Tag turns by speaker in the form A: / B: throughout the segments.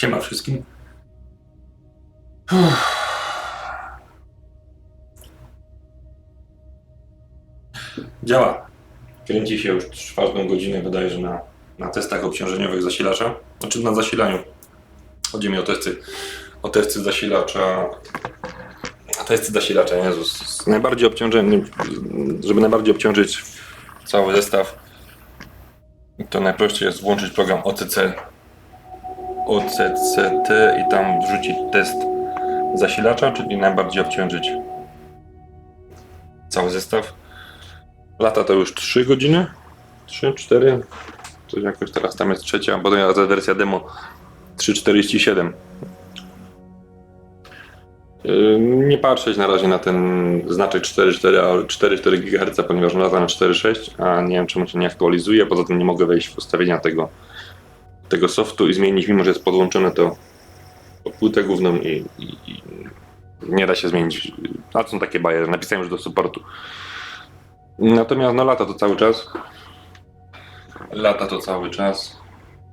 A: Siema wszystkim. Działa. Kręci się już czwartą godzinę bodajże na, na testach obciążeniowych zasilacza. Znaczy na zasilaniu. Chodzi mi o testy, o testy zasilacza. Testy zasilacza, Jezus. Najbardziej obciążony, żeby najbardziej obciążyć cały zestaw, to najprościej jest włączyć program OCC OCCT i tam wrzucić test zasilacza, czyli najbardziej obciążyć. Cały zestaw. Lata to już 3 godziny, 3, 4, coś jakoś teraz tam jest trzecia, bo to jest wersja demo. 3.47. Yy, Nie patrzeć na razie na ten znaczek 4.4, a 4,4 GHz, ponieważ on lata na 4.6, a nie wiem czemu się nie aktualizuje, poza tym nie mogę wejść w ustawienia tego tego softu i zmienić, mimo że jest podłączone to pod płytę główną i, i, i nie da się zmienić. A są takie bajery, napisałem już do supportu. Natomiast no lata to cały czas. Lata to cały czas.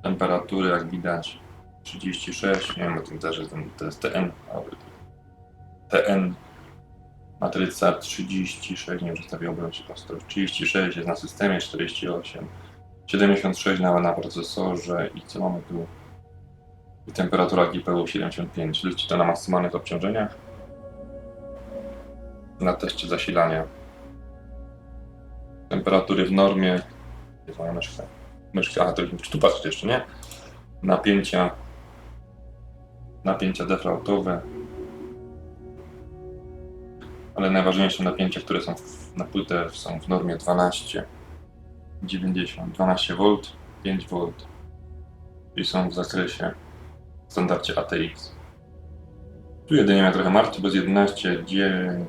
A: Temperatury jak widać 36, nie wiem o tym też ten- to jest TN. TN matryca 36, nie wiem, się po prostu. 36 jest na systemie, 48. 76 na, na procesorze i co mamy tu? I temperatura GPU 75. Leci to na maksymalnych obciążeniach. Na teście zasilania. Temperatury w normie. Jest moja myszka? Myszka, a to tu patrzcie jeszcze, nie? Napięcia. Napięcia defrautowe. Ale najważniejsze napięcia, które są w, na płytę są w normie 12. 90, 12 V, 5 V i są w zakresie w standardzie ATX. Tu jedynie mnie trochę martwi, bo jest 11, 9,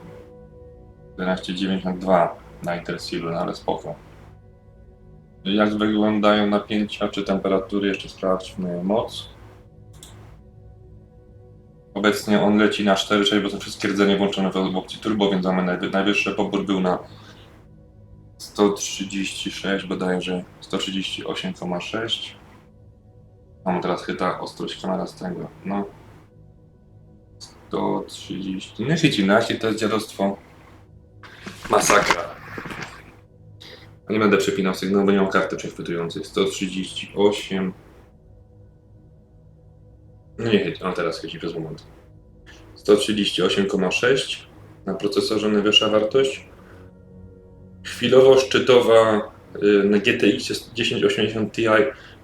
A: 11,92 na Intersealu, no ale spoko. Jak wyglądają napięcia czy temperatury? Jeszcze sprawdźmy moc. Obecnie on leci na 4,6, bo są wszystkie rdzenie włączone w opcji turbo, więc mamy najwy- najwyższy pobór był na 136 bodajże 138,6 Mam teraz chyba ostrość kamera z tego, no. 130, nie chyci nasi, to jest dziadostwo. Masakra. A nie będę przepinał sygnału, bo nie mam karty przechwytującej 138 No nie on teraz chyci przez moment. 138,6 na procesorze najwyższa wartość Chwilowo szczytowa y, na GTX 1080 Ti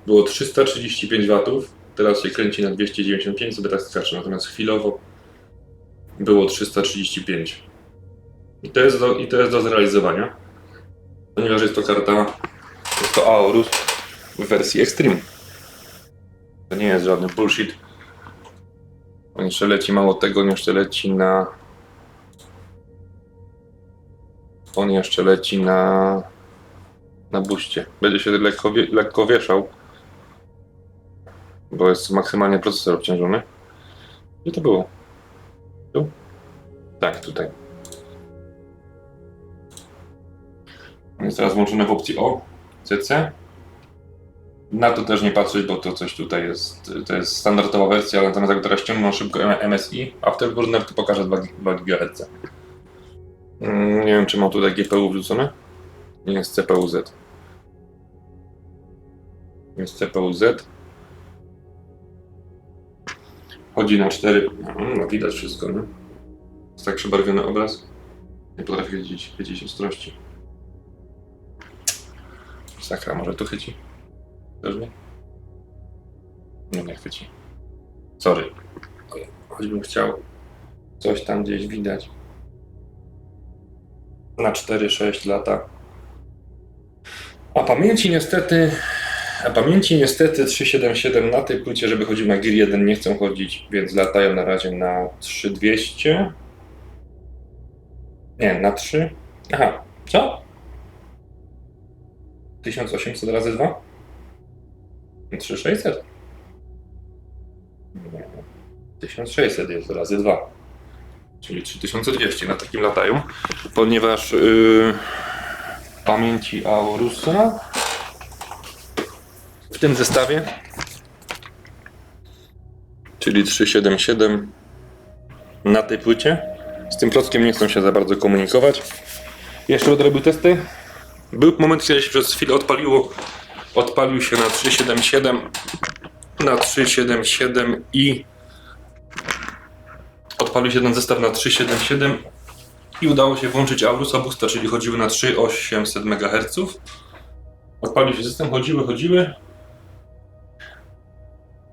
A: było 335 W, teraz się kręci na 295, sobie tak skacze, natomiast chwilowo było 335. I to jest do, i to jest do zrealizowania, ponieważ jest to karta, jest to Aorus w wersji Extreme. To nie jest żadny bullshit. On jeszcze leci, mało tego, on jeszcze leci na on jeszcze leci na na buście. Będzie się lekko, lekko wieszał, bo jest maksymalnie procesor obciążony. Gdzie to było? Tu? Tak, tutaj. On Jest teraz włączony w opcji O, CC. Na to też nie patrzeć, bo to coś tutaj jest, to jest standardowa wersja, ale natomiast jak teraz ściągną szybko MSI, Afterburner to pokaże 2, 2 GHz. Mm, Nie wiem, czy mam tutaj GPU wrzucone. Nie jest CPU Z. Jest CPU Z. Chodzi na 4. No, widać wszystko, nie? Jest tak przebarwiony obraz. Nie potrafię chycić, chycić ostrości. Sakra, może tu chyci? Też nie? Nie, nie chwyci. Sorry. Choćbym chciał. Coś tam gdzieś widać na 4-6 lata. A pamięci niestety, a pamięci niestety 377 na tej płycie, żeby chodził na Gear 1 nie chcą chodzić, więc latają na razie na 3200. Nie, na 3. Aha, co? 1800 razy 2? 3600? Nie, 1600 jest razy 2 czyli 3200 na takim latają, ponieważ yy, pamięci Aurusa w tym zestawie czyli 377 na tej płycie. Z tym klockiem nie chcą się za bardzo komunikować. Jeszcze odrobił testy. Był moment, kiedy się przez chwilę odpaliło. Odpalił się na 377 na 377 i odpalił się ten zestaw na 377 i udało się włączyć Aurusa Boosta, czyli chodziły na 3800 MHz. Odpalił się system, chodziły, chodziły.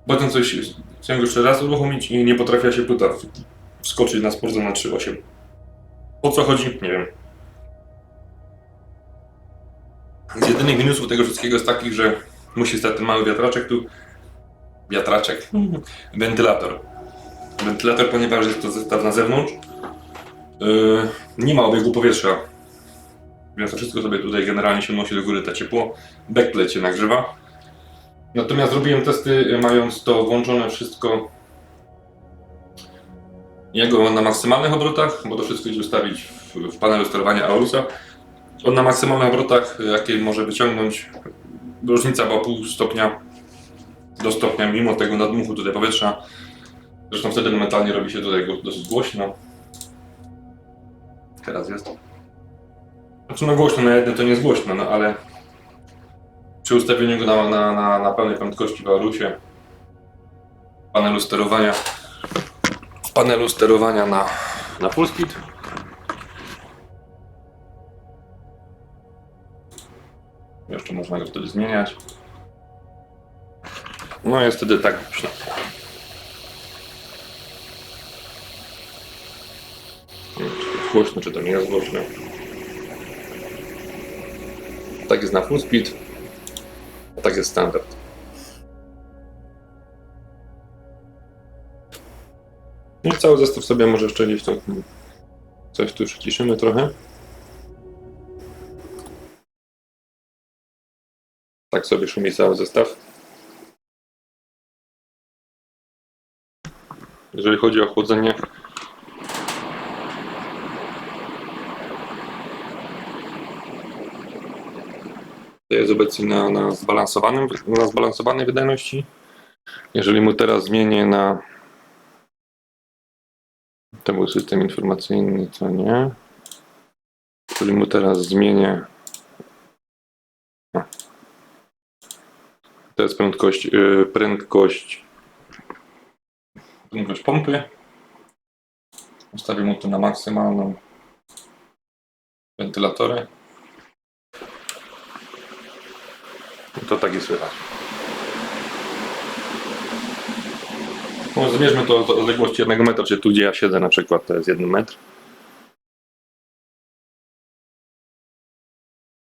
A: Potem coś chciałem jeszcze raz uruchomić i nie potrafiła się płyta wskoczyć na sport na 3.8. Po co chodzi? Nie wiem. Z jedynych minusów tego wszystkiego jest taki, że musi stać ten mały wiatraczek tu. Wiatraczek. Wentylator. Wentylator, ponieważ jest to zestaw na zewnątrz. Yy, nie ma obiegu powietrza. Więc to wszystko sobie tutaj generalnie się unosi do góry, to ciepło. Backplate się nagrzewa. Natomiast zrobiłem testy y, mając to włączone wszystko jego na maksymalnych obrotach, bo to wszystko idzie ustawić w, w panelu sterowania Aurusa. On na maksymalnych obrotach, y, jakie może wyciągnąć, różnica była pół stopnia do stopnia, mimo tego nadmuchu tutaj powietrza. Zresztą wtedy momentalnie robi się tutaj go- dosyć głośno. Teraz jest. Znaczy no głośno na jednym to nie jest głośno, no ale przy ustawieniu go na, na, na, na pełnej prędkości w Aurusie w panelu sterowania w panelu sterowania na, na full speed jeszcze można go wtedy zmieniać no jest wtedy tak głośno Nie wiem, czy głośno, czy to nie jest głośno tak jest na full speed a tak jest standard. No i cały zestaw sobie może jeszcze gdzieś tam coś tu przyciszymy trochę. Tak sobie szumi cały zestaw. Jeżeli chodzi o chłodzenie, jest obecnie na, na, zbalansowanym, na zbalansowanej wydajności. Jeżeli mu teraz zmienię na to był system informacyjny, co nie. Jeżeli mu teraz zmienię to jest prędkość, yy, prędkość prędkość pompy. Ustawię mu to na maksymalną wentylatory. To tak jest słychać. No, zmierzmy to do odległości 1 metra, czyli tu gdzie ja siedzę na przykład to jest 1 metr.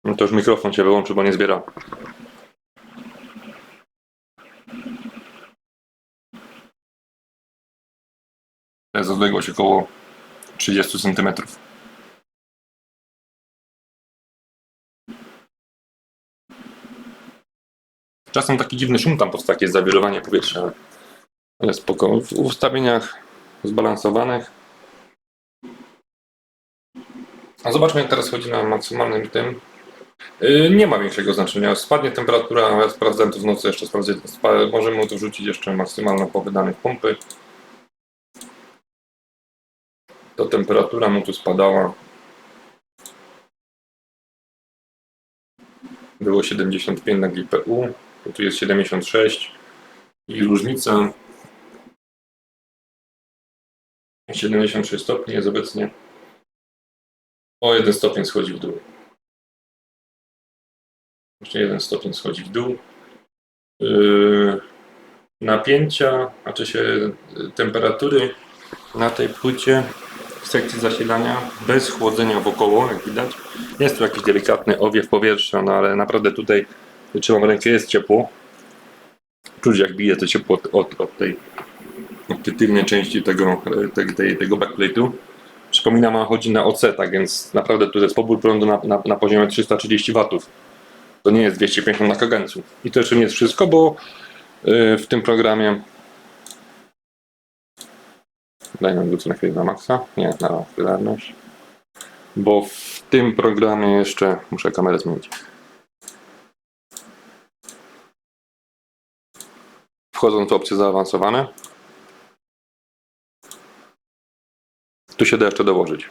A: No to już mikrofon się wyłączy, bo nie zbiera. To jest odległość około 30 cm. Czasem taki dziwny szum tam powstaje, jakieś zawirowanie powietrza. Ale spoko. W ustawieniach zbalansowanych. A zobaczmy jak teraz chodzi na maksymalnym tym. Yy, nie ma większego znaczenia. Spadnie temperatura, ja sprawdzałem to w nocy, jeszcze sprawdzę. Możemy tu wrzucić jeszcze maksymalną po wydanych pompy. To temperatura mu tu spadała. Było 75 na GPU, tu jest 76 i różnica 76 stopni jest obecnie o 1 stopień schodzi w dół. Jeszcze jeden stopień schodzi w dół. Yy, napięcia, znaczy się temperatury na tej płycie w sekcji zasilania bez chłodzenia wokoło, jak widać. Jest tu jakiś delikatny owiew powietrza, no ale naprawdę tutaj trzymam rękę, jest ciepło. Czuć jak bije to ciepło od, od, tej od tylnej części tego, tego backplate'u. Przypominam, chodzi na OC, tak więc naprawdę tu jest pobór prądu na, na, na poziomie 330 W. To nie jest 250 na kagancu. I to jeszcze nie jest wszystko, bo yy, w tym programie daj nam wrócę na chwilę na maksa, nie, na chwilarność, bo w tym programie jeszcze muszę kamerę zmienić. wchodzą tu opcje zaawansowane. Tu się da jeszcze dołożyć.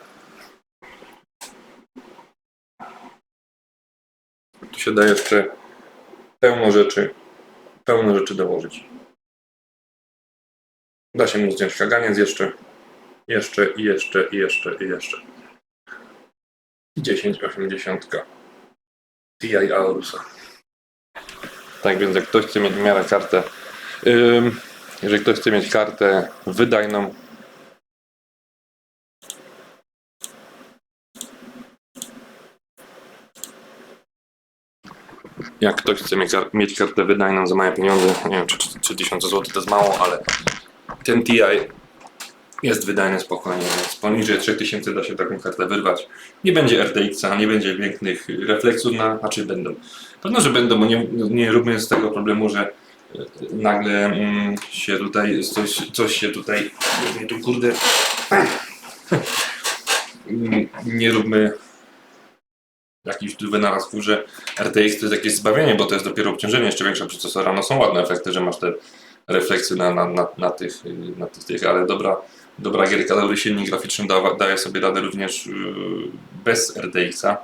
A: Tu się da jeszcze pełno rzeczy, pełno rzeczy dołożyć. Da się mu zdjąć kaganiec jeszcze, jeszcze i jeszcze i jeszcze i jeszcze. 1080 TI Aurusa. Tak więc jak ktoś chce mieć w miarę kartę jeżeli ktoś chce mieć kartę wydajną, jak ktoś chce mieć, kar- mieć kartę wydajną za małe pieniądze, nie wiem czy 3000 zł to jest mało, ale ten TI jest wydajny spokojnie, więc poniżej 3000 da się taką kartę wyrwać. Nie będzie RTX-a, nie będzie pięknych refleksów na, znaczy będą. Pewno, że będą, bo nie, nie róbmy z tego problemu, że nagle mm, się tutaj coś, coś się tutaj, nie tu kurde, Mm, nie róbmy jakiś tu wynalazków, że RTX to jest jakieś zbawienie, bo to jest dopiero obciążenie jeszcze większe procesora. No są ładne efekty, że masz te refleksy na, na, na, na tych, na tych, tych, ale dobra, dobra gierka, dobry silnik graficzny da, daje sobie radę również yy, bez RTX-a,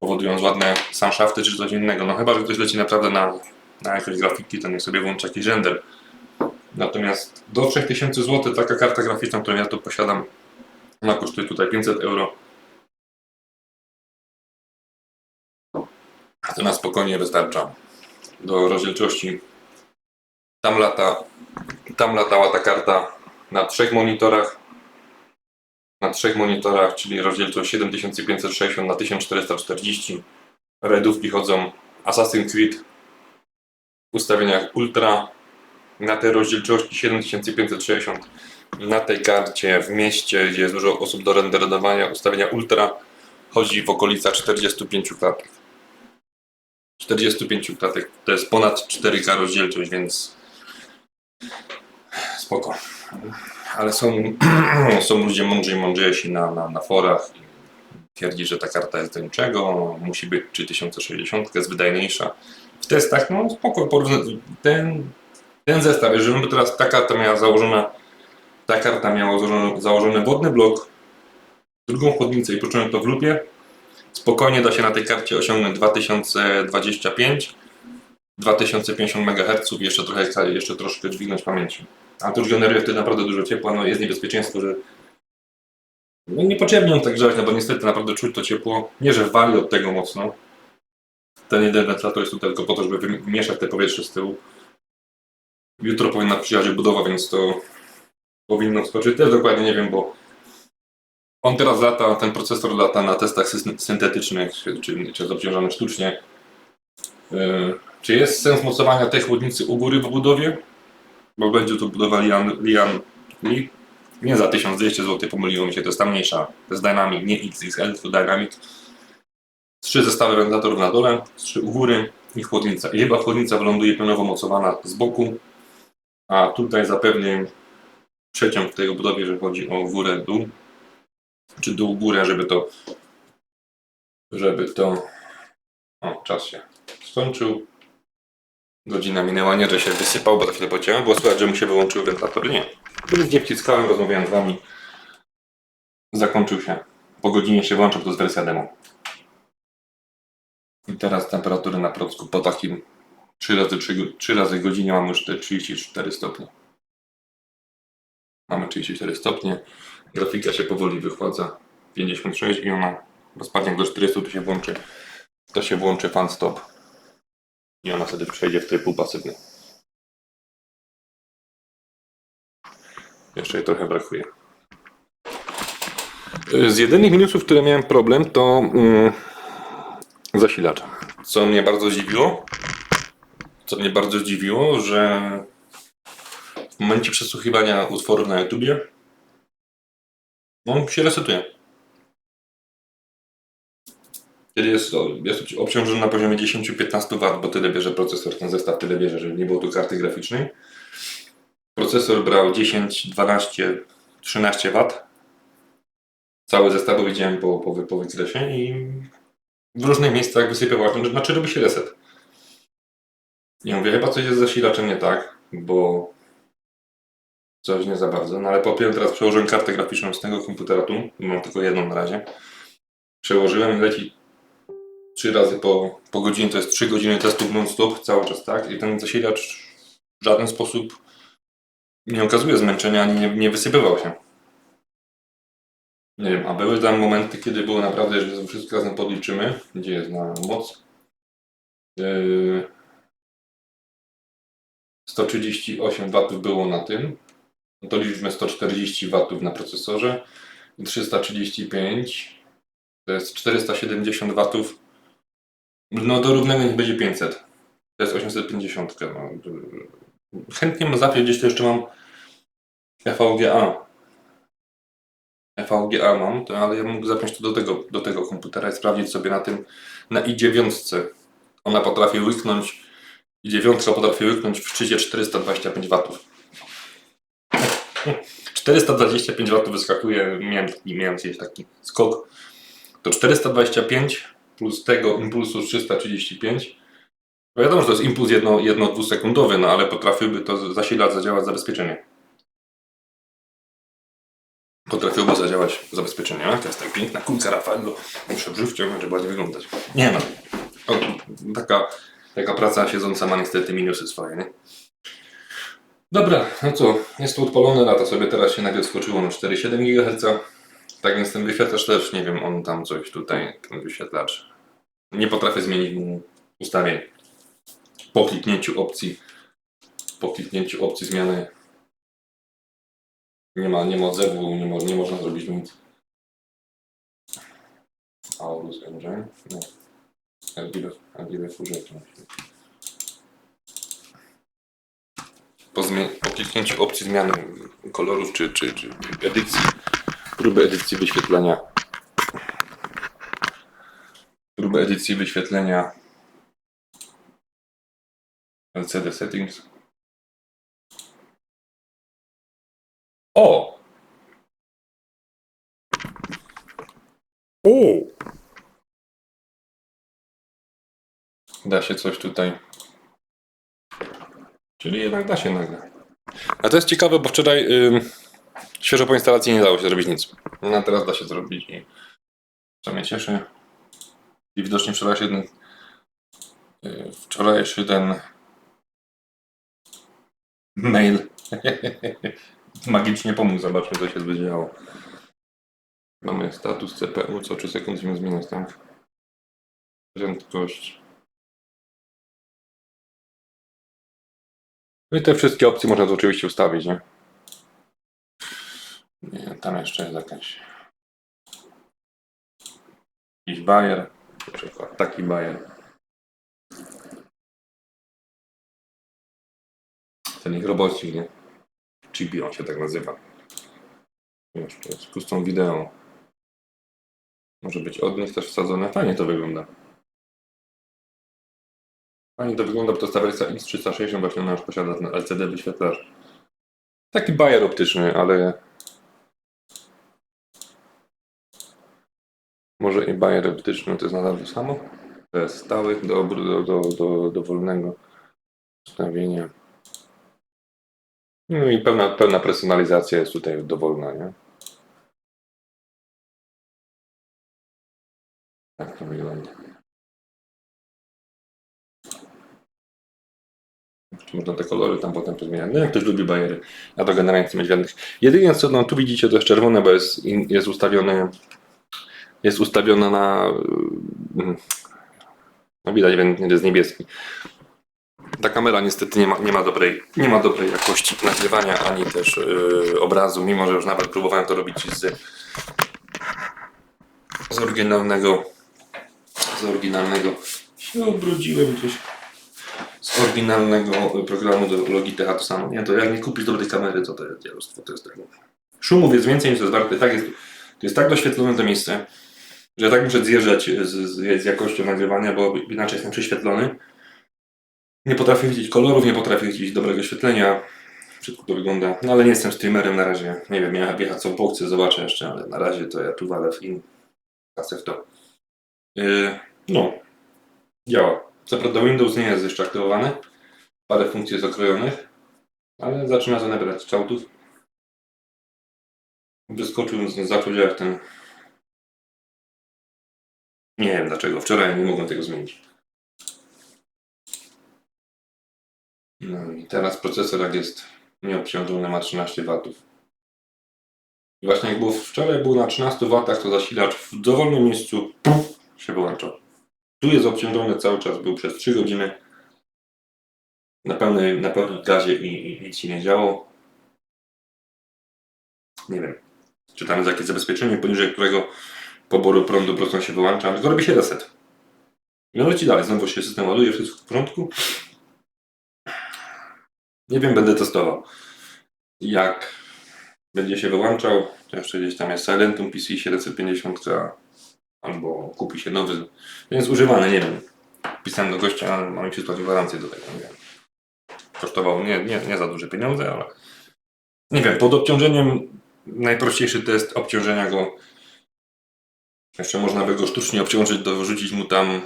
A: powodując ładne sunshafty czy coś innego. No chyba, że ktoś leci naprawdę na, na jakieś grafiki, to niech sobie włączy jakiś render. Natomiast do 3000 zł taka karta graficzna, którą ja tu posiadam, ona kosztuje tutaj 500 euro. To na spokojnie wystarcza do rozdzielczości. Tam lata, tam latała ta karta na trzech monitorach. Na trzech monitorach, czyli rozdzielczość 7560 na 1440. Redówki chodzą Assassin's Creed ustawieniach Ultra na tej rozdzielczości 7560 na tej karcie w mieście, gdzie jest dużo osób do renderowania ustawienia Ultra chodzi w okolicach 45 klatek. 45 klatek to jest ponad 4K rozdzielczość, więc spoko. Ale są, są ludzie mądrzy i mądrzejsi na, na, na forach twierdzi, że ta karta jest do niczego, musi być 3060, jest wydajniejsza. W testach, no spoko, porówna- ten, ten zestaw, jeżeli by teraz ta karta miała założona, ta karta miała założony, założony wodny blok, drugą chłodnicę i poczułem to w lupie, spokojnie da się na tej karcie osiągnąć 2025 2050 MHz jeszcze trochę, jeszcze troszkę dźwignąć pamięci. A to już generuje wtedy naprawdę dużo ciepła, no jest niebezpieczeństwo, że no niepotrzebnie on tak grzać, no bo niestety naprawdę czuć to ciepło. Nie, że wali od tego mocno. Ten jeden wentylator jest tutaj tylko po to, żeby wymieszać te powietrze z tyłu. Jutro powinna przyjechać budowa, więc to powinno skoczyć. Też dokładnie nie wiem, bo on teraz lata, ten procesor lata na testach syn- syntetycznych, czy, czy, czy obciążony sztucznie. Yy, Czy jest sens mocowania tej chłodnicy u góry w budowie? Bo będzie tu budowa Lian, Lian Li. Nie za 1200 zł, pomyliło mi się, to jest ta mniejsza. To jest Dynamic, nie XXL, to Dynamic. Trzy zestawy wentylatorów na dole, trzy u góry i chłodnica. I chyba chłodnica wyląduje pionowo mocowana z boku, a tutaj zapewnię przeciąg w tej budowie, jeżeli chodzi o górę, dół, czy dół, górę, żeby to żeby to o, czas się skończył. Godzina minęła, nie, że się wysypał, bo za chwilę pociąłem. Było słychać, że mu się wyłączył wentylator. Nie. Nic nie wciskałem, rozmawiałem z wami. Zakończył się. Po godzinie się włączył, to jest wersja demo. I teraz temperatury na procku po takim 3 razy, 3, 3 razy godzinie mamy już te 34 stopnie. Mamy 34 stopnie. Grafika się powoli wychładza. 56 i ona rozpadnie do 40 to się włączy. To się włączy fan stop. I ona wtedy przejdzie w tryb pasywny. Jeszcze jej trochę brakuje. Z jedynych minusów, które miałem problem, to mm, zasilacz. Co mnie bardzo zdziwiło, co mnie bardzo zdziwiło, że w momencie przesłuchiwania utworu na YouTubie on się resetuje. Kiedy jest, jest obciążony na poziomie 10-15 W, bo tyle bierze procesor, ten zestaw tyle bierze, że nie było tu karty graficznej. Procesor brał 10, 12, 13 W. Cały zestaw widziałem po, po, po wykresie i w różnych miejscach wysypywał, znaczy robi się reset. I mówię, chyba coś jest z zasilaczem nie tak, bo Coś nie za bardzo, no ale po pierwsze teraz przełożyłem kartę graficzną z tego komputera tu, mam tylko jedną na razie. Przełożyłem i leci trzy razy po, po godzinie, to jest trzy godziny testów non-stop, cały czas tak i ten zasilacz w żaden sposób nie okazuje zmęczenia, ani nie, nie wysypywał się. Nie wiem, a były tam momenty, kiedy było naprawdę, że wszystko razem podliczymy, gdzie jest na moc. Yy, 138 W było na tym, no to liczmy 140 W na procesorze i 335 to jest 470 W. No do równego niech będzie 500. To jest 850. No. Chętnie bym zapiął gdzieś to jeszcze mam FVGA. FVGA mam, to, ale ja mógł zapiąć to do tego, do tego komputera i sprawdzić sobie na tym, na i9. Ona potrafi łyknąć, i9 potrafi łyknąć w szczycie 425 W. 425 W wyskakuje, miałem, taki, miałem gdzieś taki skok. To 425 plus tego impulsu 335. No wiadomo, że to jest impuls jedno, jedno dwusekundowy, no ale potrafiłby to zasilać, zadziałać zabezpieczenie. Potrafiłby zadziałać zabezpieczenie. To jest tak piękna kulka Raffaello. Muszę brzuch wciągnąć, żeby ładnie wyglądać. Nie no. O, taka, taka praca siedząca ma niestety minusy swoje, nie? Dobra, no co, jest to odpalone, lata sobie teraz się nagle skoczyło na 4,7 GHz. Tak więc ten wyświetlacz też, nie wiem, on tam coś tutaj, ten wyświetlacz. Nie potrafię zmienić mu ustawień. Po kliknięciu opcji, po kliknięciu opcji zmiany nie ma, nie ma odzewu, nie, mo, nie można zrobić nic. Aorus Engine? Nie. RGB, RGB Fusion. Po, po kliknięciu opcji zmiany kolorów czy, czy, czy edycji, próby edycji wyświetlenia, próby edycji wyświetlenia LCD settings. O! O! Da się coś tutaj. Czyli jednak da się nagle. A to jest ciekawe, bo wczoraj ym, świeżo po instalacji nie dało się zrobić nic. No a teraz da się zrobić i co mnie cieszy. I widocznie wczorajszy ten yy, wczorajszy ten mail magicznie pomógł. Zobaczmy, co się będzie działo. Mamy status CPU, co 3 sekundy zmienia zmieniać, tak? Prędkość. No i te wszystkie opcje można tu oczywiście ustawić, nie? Nie, tam jeszcze jest jakaś... Jakiś bajer, na przykład taki bajer. Ten ich robocik, nie? Chibi on się tak nazywa. Wiesz, to custom wideo. Może być od nich też wsadzone. Fajnie to wygląda. Fajnie to wygląda, bo to wersja X360 właśnie ona już posiada ten LCD wyświetlacz. Taki bajer optyczny, ale... Może i bajer optyczny to jest nadal to samo? To jest stały do, do, do, do dowolnego ustawienia. No i pełna, pełna personalizacja jest tutaj dowolna, nie? Tak Można te kolory tam potem pozmieniać. No jak ktoś lubi bajery. Ja to generalnie chcę mieć żadnych. Jedynie co no, tu widzicie to jest czerwone, bo jest, jest ustawione jest ustawiona na mm, no widać, że jest niebieski. Ta kamera niestety nie ma, nie ma, dobrej, nie ma dobrej jakości nagrywania, ani też yy, obrazu, mimo że już nawet próbowałem to robić z, z oryginalnego z oryginalnego się obrudziłem gdzieś z oryginalnego programu do Logitecha to samo. Nie, to jak nie kupisz dobrej kamery, to to jest dziadostwo, to jest. Szumów jest więcej niż jest warte. Tak jest, to jest tak doświetlone to miejsce, że tak muszę zjeżdżać z, z, z jakością nagrywania, bo inaczej jestem prześwietlony. Nie potrafię widzieć kolorów, nie potrafię widzieć dobrego świetlenia. Brzydko to wygląda. No ale nie jestem streamerem na razie. Nie wiem, ja wjechać co po chcę, zobaczę jeszcze, ale na razie to ja tu walę w in. Kasę w to. Yy, no. Działa. Co prawda Windows nie jest jeszcze aktywowany. Parę funkcji jest okrojonych. Ale zaczyna to nabrać kształtów. wyskoczył, zaczął działać ten... Nie wiem dlaczego, wczoraj nie mogłem tego zmienić. No i teraz procesor jak jest nieobciążony ma 13 W. I właśnie jak było wczoraj był na 13 W, to zasilacz w dowolnym miejscu puf, się wyłączał. Tu jest obciążony cały czas, był przez 3 godziny na pełnej, na pełnym gazie i, i nic się nie działo. Nie wiem, czy tam jest jakieś zabezpieczenie, poniżej którego poboru prądu on się wyłącza, tylko robi się reset. I on leci dalej, znowu się system ładuje, wszystko w porządku. Nie wiem, będę testował. Jak będzie się wyłączał, to jeszcze gdzieś tam jest Silentum PC 750 albo kupi się nowy, więc używany, nie wiem. Pisałem do gościa, ale mam mi przysłać gwarancję do tego. Kosztowało nie, nie, nie za duże pieniądze, ale nie wiem, pod obciążeniem najprościejszy test obciążenia go jeszcze można by go sztucznie obciążyć, dorzucić mu tam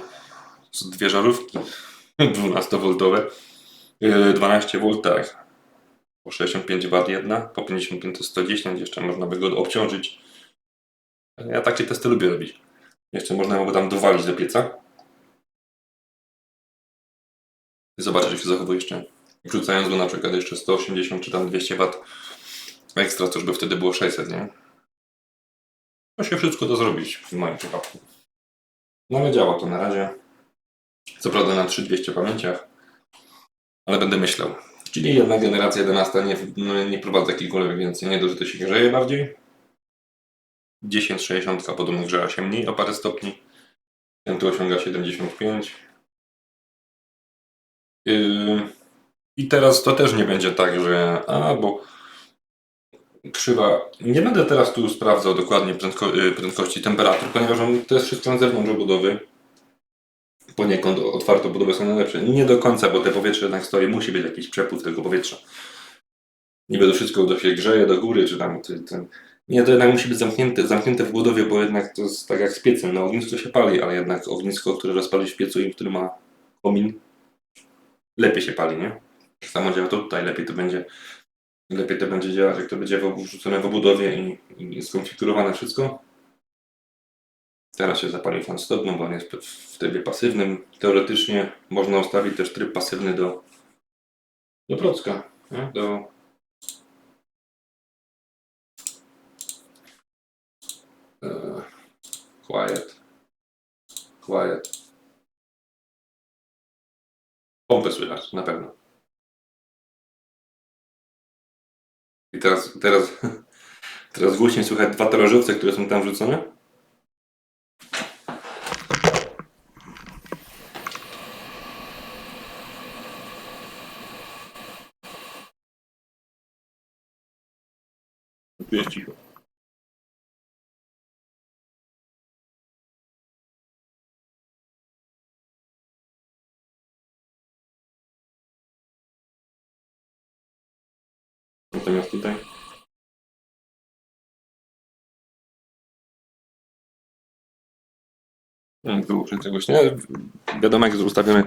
A: dwie żarówki 12V, yy, 12V, tak. Po 65 W jedna, po 55 to 110, jeszcze można by go obciążyć. Ja takie testy lubię robić. Jeszcze można by tam dowalić do pieca. I zobaczyć, jak się zachowuje jeszcze. Wrzucając go na przykład jeszcze 180 czy tam 200 W ekstra, to już by wtedy było 600, nie? To się wszystko da zrobić w moim przypadku. No ale działa to na razie. Co prawda na 3200 pamięciach, ale będę myślał. Czyli jedna generacja 11 nie, no, nie prowadza jakiegokolwiek więcej, nie dość, że to się grzeje bardziej. 1060 podobno grzewa się mniej o parę stopni. Ten tu osiąga 75. Yy, I teraz to też nie będzie tak, że a, bo krzywa. Nie będę teraz tu sprawdzał dokładnie prędko, yy, prędkości temperatur, ponieważ on, to jest wszystko na zewnątrz obudowy. Poniekąd otwarte obudowy są najlepsze. Nie do końca, bo te powietrze jednak stoi, musi być jakiś przepływ tego powietrza. Niby to wszystko do się grzeje do góry, czy tam ten. Nie, to jednak musi być zamknięte, zamknięte w budowie, bo jednak to jest tak jak z piecem. Na ognisku się pali, ale jednak ognisko, które rozpalić w piecu i który ma komin, lepiej się pali, nie? Tak samo działa to tutaj, lepiej to będzie lepiej to będzie działać, jak to będzie wrzucone w obudowie i, i skonfigurowane wszystko. Teraz się zapali fan stop, no bo on jest w trybie pasywnym. Teoretycznie można ustawić też tryb pasywny do do procka, do e, quiet quiet pompę słychać, na pewno. I teraz, teraz, teraz głośniej słychać dwa terażowce, które są tam wrzucone. Jest cicho. Nie. Wiadomo, jak jest ustawiony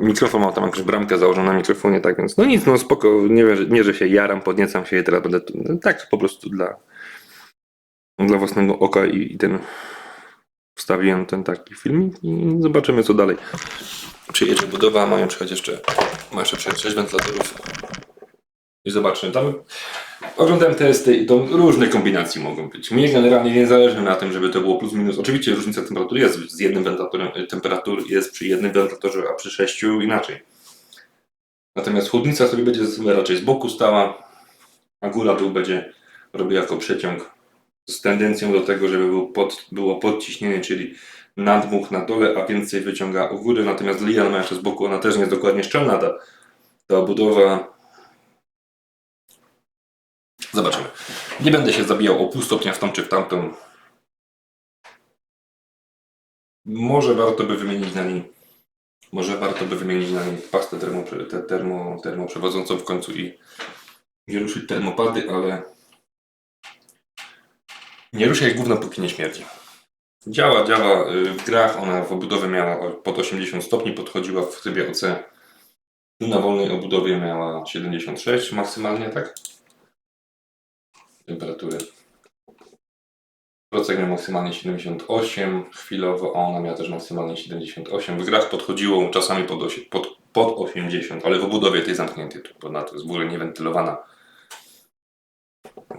A: mikrofon, ma tam jakąś bramkę założoną na mikrofonie, tak więc no nic, no spoko, nie, nie że się jaram, podniecam się i teraz będę no, tak po prostu dla dla własnego oka i, i ten wstawiłem ten taki filmik i zobaczymy co dalej. Przyjedzie budowa, mają przyjechać jeszcze, ma jeszcze przyjechać 6 wentylatorów i zobaczymy. Tam oglądałem testy i to różne kombinacje mogą być. Mnie generalnie nie zależy na tym, żeby to było plus minus. Oczywiście różnica temperatur jest z jednym wentylatorem, y, temperatur jest przy jednym wentylatorze, a przy sześciu inaczej. Natomiast chłodnica sobie będzie raczej z boku stała, a góra dół będzie robił jako przeciąg z tendencją do tego, żeby był pod, było podciśnienie, czyli nadmuch na dole, a więcej wyciąga u góry. Natomiast lian ma jeszcze z boku, ona też nie jest dokładnie szczelna. Ta, ta budowa Zobaczymy. Nie będę się zabijał o pół stopnia w tą czy w tamtą. Może warto by wymienić na niej. Może warto by wymienić na niej pastę termo, te, termo, termoprzewodzącą w końcu i nie ruszyć termopady, ale nie ruszaj gówno póki nie śmierdzi. Działa, działa y, w grach. Ona w obudowie miała pod 80 stopni, podchodziła w trybie OC. Na wolnej obudowie miała 76 maksymalnie, tak? Temperatury. Procek miał maksymalnie 78 chwilowo, ona miała też maksymalnie 78. W grach podchodziło czasami pod, osie- pod, pod 80, ale w obudowie tej zamkniętej, tu ponadto jest w ogóle niewentylowana.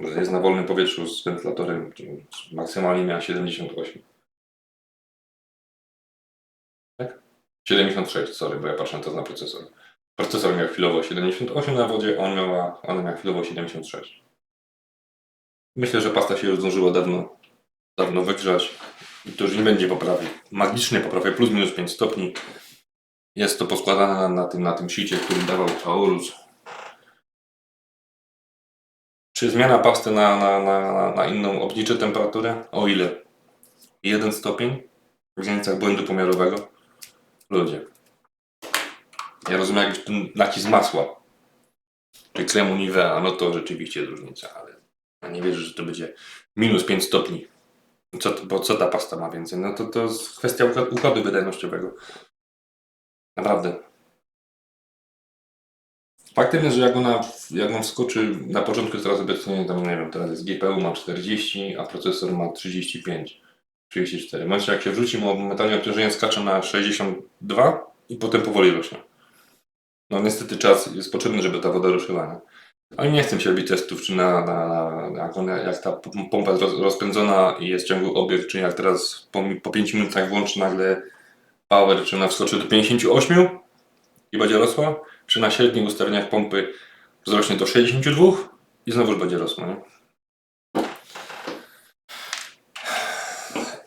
A: Jest na wolnym powietrzu z wentylatorem, maksymalnie miała 78. Tak? 76, sorry, bo ja patrzę teraz na procesor. Procesor miał chwilowo 78 na wodzie, on miała, ona miała chwilowo 76. Myślę, że pasta się już zdążyła dawno, dawno wygrzać i to już nie będzie poprawy. Magicznie poprawia plus minus 5 stopni. Jest to poskładane na, tym, na tym sicie, który dawał Aorus. Czy zmiana pasty na, na, na, na- inną obniży temperaturę? O ile? 1 stopień w granicach błędu pomiarowego? Ludzie. Ja rozumiem jakiś ten nacisk masła. Czy kremu Nivea, no to rzeczywiście jest różnica, ale nie wierzę, że to będzie minus 5 stopni. Co, bo co ta pasta ma więcej? No to to jest kwestia układu wydajnościowego. Naprawdę. Faktem jest, że jak ona, jak on wskoczy, na początku jest teraz obecnie, tam nie wiem, teraz jest GPU ma 40, a procesor ma 35, 34. W momencie jak się wrzuci, momentalnie obciążenie skacze na 62 i potem powoli rośnie. No niestety czas jest potrzebny, żeby ta woda ruszyła. Nie? Ale nie chcę się robić testów, czy na, na, na jak, jak ta pompa jest roz, rozpędzona i jest ciągły obieg, czy jak teraz po, po 5 minutach włączy nagle power, czy ona wskoczy do 58 i będzie rosła, czy na średnich ustawieniach pompy wzrośnie do 62 i znowu będzie rosła. Nie?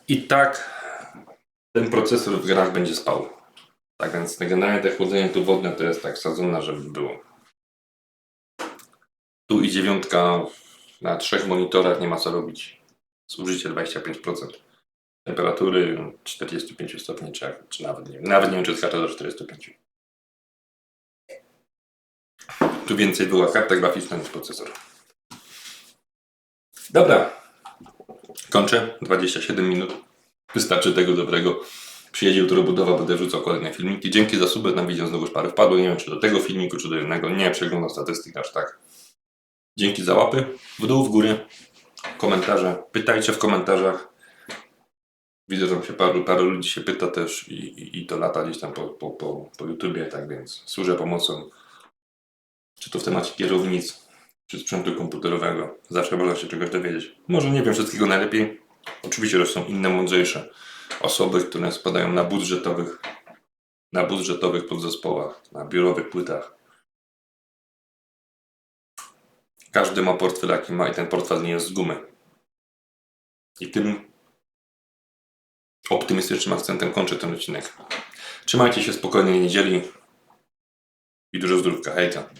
A: I tak ten procesor w grach będzie spał. Tak więc generalnie te chłodzenie tu wodne to jest tak sadzone, żeby było. Tu i dziewiątka na trzech monitorach nie ma co robić. Zużycie 25%. Temperatury 45 stopni, czy, czy nawet nie. Nawet nie wiem, czy do 45. Tu więcej była karta graficzna niż procesor. Dobra. Kończę. 27 minut. Wystarczy tego dobrego. Przyjedzie jutro budowa, będę wrzucał kolejne filmiki. Dzięki za suby, na widzę znowu parę wpadło. Nie wiem, czy do tego filmiku, czy do innego. Nie przeglądam statystyk aż tak. Dzięki za łapy. W dół, w górę. Komentarze. Pytajcie w komentarzach. Widzę, że się paru, paru ludzi się pyta też i, i, i to lata gdzieś tam po, po, po, po YouTubie, tak więc służę pomocą. Czy to w temacie kierownic, czy sprzętu komputerowego. Zawsze można się czegoś dowiedzieć. Może nie wiem wszystkiego najlepiej. Oczywiście, że są inne, mądrzejsze osoby, które spadają na budżetowych, na budżetowych podzespołach, na biurowych płytach. Każdy ma portfel, jaki ma i ten portfel nie jest z gumy. I tym optymistycznym akcentem kończę ten odcinek. Trzymajcie się spokojnej niedzieli i dużo zdrówka. Hejka.